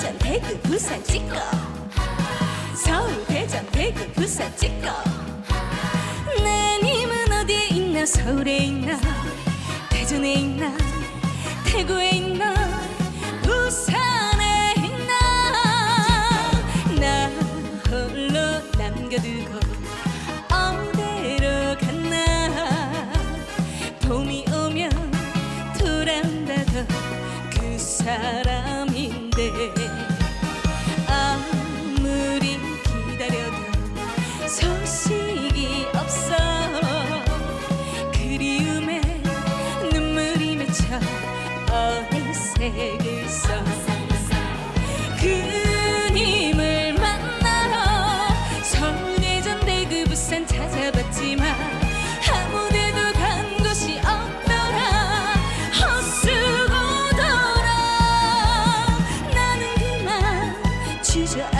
대구 부산 찍고 서울 대전 대구 부산 찍고. 내 님은 어디에 있나? 서울에 있나? 대전에 있나? 대구에 있나? 부산에 있나? 나 홀로 남겨두고 어디로 갔나? 봄이 오면 돌아온다던 그 사람 어느새 글써 그님을 만나러 서울 대전 대구 부산 찾아봤지만 아무데도 간 곳이 없더라. 헛수고더라. 나는 그만 주저앉